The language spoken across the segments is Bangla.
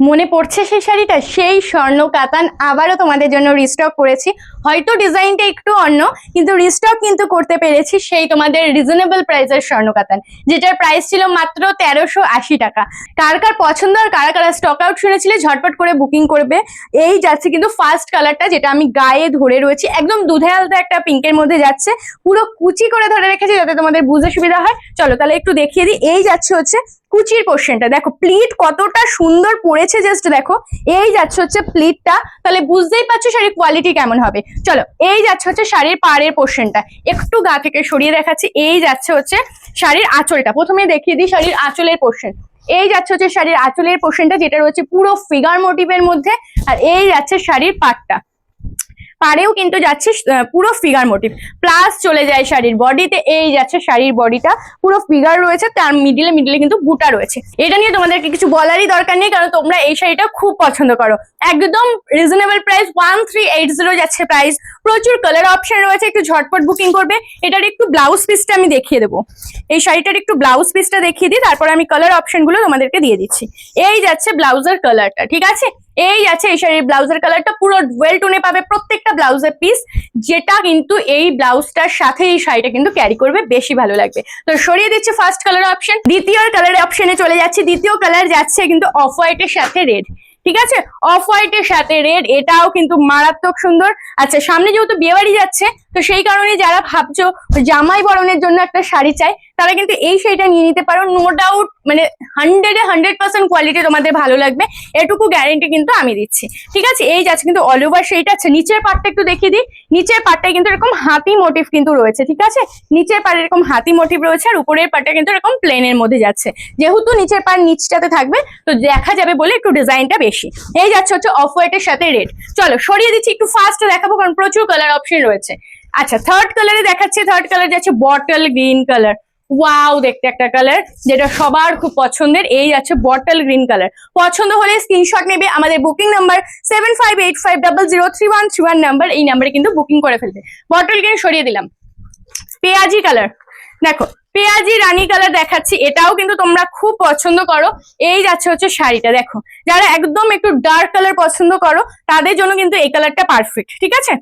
মনে পড়ছে সেই শাড়িটা? সেই স্বর্ণ কাতান আবারও তোমাদের জন্য রিস্টক করেছি। হয়তো ডিজাইনটা একটু অন্য, কিন্তু রিস্টক কিন্তু করতে পেরেছি সেই তোমাদের রিজনেবল প্রাইসের স্বর্ণ কাতান, যেটার প্রাইস ছিল মাত্র তেরোশো আশি টাকা। কার কার পছন্দ আর কারা কারা স্টক আউট শুনেছিলে, ঝটপট করে বুকিং করবে। এই যাচ্ছে কিন্তু ফার্স্ট কালারটা যেটা আমি গায়ে ধরে রয়েছি। একদম দুধে আলতা একটা পিঙ্কের মধ্যে যাচ্ছে। পুরো কুচি করে ধরে রেখেছি যাতে তোমাদের বুঝতে সুবিধা হয়। চলো তাহলে একটু দেখিয়ে দিই। এই যাচ্ছে হচ্ছে কুচির পোর্শনটা দেখো প্লিট কতটা সুন্দর পড়েছে জাস্ট দেখো। এই যাচ্ছে হচ্ছে প্লিটটা তাহলে বুঝতেই পারছ শাড়ির কোয়ালিটি কেমন হবে। চলো, এই যাচ্ছে হচ্ছে শাড়ির পাড়ের পোর্শনটা একটু গা থেকে সরিয়ে দেখাচ্ছি। এই যাচ্ছে হচ্ছে শাড়ির আঁচলটা। প্রথমে দেখিয়ে দিই শাড়ির আঁচলের পোর্শন এই যাচ্ছে হচ্ছে শাড়ির আঁচলের পোর্শনটা যেটা রয়েছে পুরো ফিগার মোটিভের মধ্যে। আর এই যাচ্ছে শাড়ির পাটটা। পাড়েও কিন্তু যাচ্ছে পুরো ফিগার মোটিভ প্লাস চলে যায় শাড়ির বডিতে এই যাচ্ছে শাড়ির বডিটা পুরো ফিগার রয়েছে, তার মিডিলে মিডিলে কিন্তু বুটা রয়েছে। এটা নিয়ে তোমাদেরকে কিছু বলারই দরকার নেই, কারণ তোমরা এই শাড়িটা খুব পছন্দ করো। একদম reasonable price one three eight zero যাচ্ছে প্রাইস প্রচুর কালার অপশন রয়েছে, একটু ঝটপট বুকিং করবে। এটার একটু ব্লাউজ পিসটা আমি দেখিয়ে দেবো। এই শাড়িটার একটু ব্লাউজ পিসটা দেখিয়ে দিই, তারপর আমি কালার অপশনগুলো তোমাদেরকে দিয়ে দিচ্ছি। এই যাচ্ছে ব্লাউজের কালারটা ঠিক আছে? এই আছে এই শাড়ির ব্লাউজের কালারটা। পুরো ডুয়েল টোনে পাবে প্রত্যেকটা ব্লাউজের পিস যেটা কিন্তু এই ব্লাউজটার সাথে এই শাড়িটা কিন্তু ক্যারি করবে, বেশি ভালো লাগবে। তো সরিয়ে দিচ্ছে ফার্স্ট কালার অপশন দ্বিতীয় কালার অপশনে চলে যাচ্ছে। দ্বিতীয় কালার যাচ্ছে কিন্তু অফ হোয়াইটের সাথে রেড ঠিক আছে? অফ হোয়াইটের সাথে রেড এটাও কিন্তু মারাত্মক সুন্দর। আচ্ছা সামনে যেহেতু বিয়েবাড়ি যাচ্ছে, তো সেই কারণে যারা ভাবছ জামাই বরণের জন্য একটা শাড়ি চাই তারা কিন্তু এই শাড়িটা নিয়ে নিতে পারো। নো ডাউট মানে হান্ড্রেডে হান্ড্রেড পার্সেন্ট কোয়ালিটি তোমাদের ভালো লাগবে। এটুকু গ্যারেন্টি কিন্তু আমি দিচ্ছি। ঠিক আছে? এই যাচ্ছে কিন্তু অল ওভার সেইটা আছে, নিচের পার্টটা একটু দেখিয়ে দিই। নিচের পার্টটায় কিন্তু এরকম হাতি মোটিভ কিন্তু রয়েছে, ঠিক আছে? নিচের পাড়ে এরকম হাতি মোটিভ রয়েছে আর উপরের পার্টটা কিন্তু এরকম প্লেনের মধ্যে যাচ্ছে। যেহেতু নিচের পাড় নিচটাতে থাকবে, তো দেখা যাবে বলে একটু ডিজাইনটা বেশি। এই যাচ্ছে হচ্ছে অফ হোয়াইটের সাথে রেড চলো, সরিয়ে দিচ্ছি, একটু ফার্স্ট দেখাবো কারণ প্রচুর কালার অপশন রয়েছে। আচ্ছা থার্ড কালারে দেখাচ্ছে থার্ড কালার যাচ্ছে বটল গ্রিন কালার ওয়াও দেখতে একটা কালার যেটা সবার খুব পছন্দের। এই আছে বটল গ্রিন কালার পছন্দ হলে স্ক্রিনশট নেবে আমাদের booking number seven five five double zero three one three one number এই নাম্বারে কিন্তু বুকিং করে ফেলবে। বটল গ্রিন সরিয়ে দিলাম। পেঁয়াজি কালার দেখো, পেঁয়াজি, রানী কালার দেখাচ্ছি। এটাও কিন্তু তোমরা খুব পছন্দ করো। এই যাচ্ছে হচ্ছে শাড়িটা, দেখো। যারা একদম একটু ডার্ক কালার পছন্দ করো, তাদের জন্য কিন্তু এই কালারটা পারফেক্ট ঠিক আছে?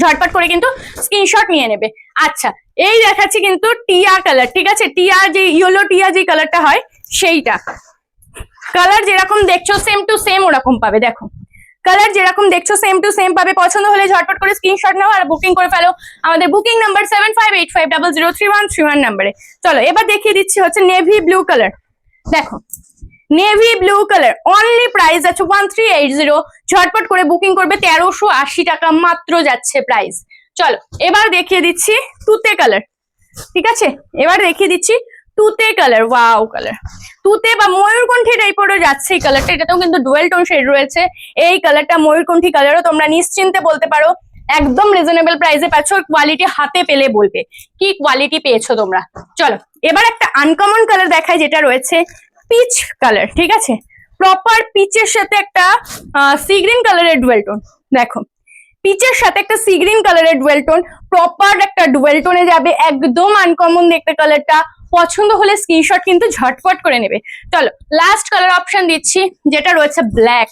ঝটপট করে কিন্তু স্ক্রিনশট নিয়ে নেবে। আচ্ছা এই দেখাচ্ছি কিন্তু টিয়া কালার ঠিক আছে? টিয়া যে ইয়েলো টিয়া যে কালারটা হয়, সেইটা। কালার যেরকম দেখছ সেম টু সেম ওরকম পাবে, দেখো। কালার যেরকম দেখছ সেম টু সেম পাবে। পছন্দ হলে ঝটপট করে স্ক্রিনশট নাও আর বুকিং করে ফেলো আমাদের booking number seven five eight five double zero three one three one নাম্বারে চলো, এবার দেখিয়ে দিচ্ছি হচ্ছে নেভি ব্লু কালার দেখো navy blue colour only price আছে ওয়ান থ্রি এইট জিরো ঝটপট করে বুকিং করবে তেরোশো আশি টাকা মাত্র যাচ্ছে প্রাইস চলো, এবার দেখিয়ে দিচ্ছি তুতে কালার ঠিক আছে? এবার দেখিয়ে দিচ্ছি তুতে কালার ওয়াও কালার তুতে বা ময়ূরকণ্ঠী টাইপেরও যাচ্ছে এই কালারটা এটাতেও কিন্তু ডুয়েল টোন শেড রয়েছে। এই কালারটা ময়ূরকণ্ঠী কালারও তোমরা নিশ্চিন্তে বলতে পারো, একদম রিজনেবল প্রাইসে পাচ্ছ কোয়ালিটি হাতে পেলে বলবে। কি কোয়ালিটি পেয়েছ তোমরা? চলো, এবার একটা আনকমন কালার দেখায় যেটা রয়েছে পিচ কালার ঠিক আছে? প্রপার পিচের সাথে একটা সি গ্রিন কালারের ডুয়েল টোন দেখো। পিচের সাথে একটা সি গ্রিন কালারের ডুয়েল টোন প্রপার একটা ডুয়েল টোনে যাবে, একদম আনকমন দেখতে কালারটা পছন্দ হলে স্ক্রিনশট কিন্তু ঝটপট করে নেবে। চলো লাস্ট কালার অপশন দিচ্ছি, যেটা রয়েছে ব্ল্যাক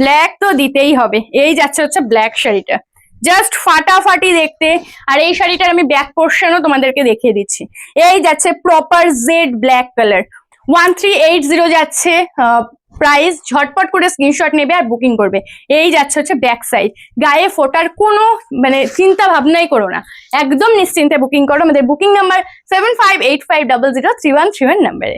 ব্ল্যাক তো দিতেই হবে, এই যাচ্ছে হচ্ছে ব্ল্যাক শাড়িটা। জাস্ট ফাটাফাটি দেখতে, আর এই শাড়িটার আমি ব্যাক পোর্শনও তোমাদেরকে দেখিয়ে দিচ্ছি। এই যাচ্ছে proper jade black colour one three eight zero যাচ্ছে প্রাইস ঝটপট করে স্ক্রিনশট নেবে আর বুকিং করবে। এই যাচ্ছে হচ্ছে ব্যাক সাইড গায়ে ফোটার কোনো মানে চিন্তা ভাবনাই করো না। একদম নিশ্চিন্তে বুকিং করো। আমাদের booking number seven five eight five double zero three one three one নাম্বারে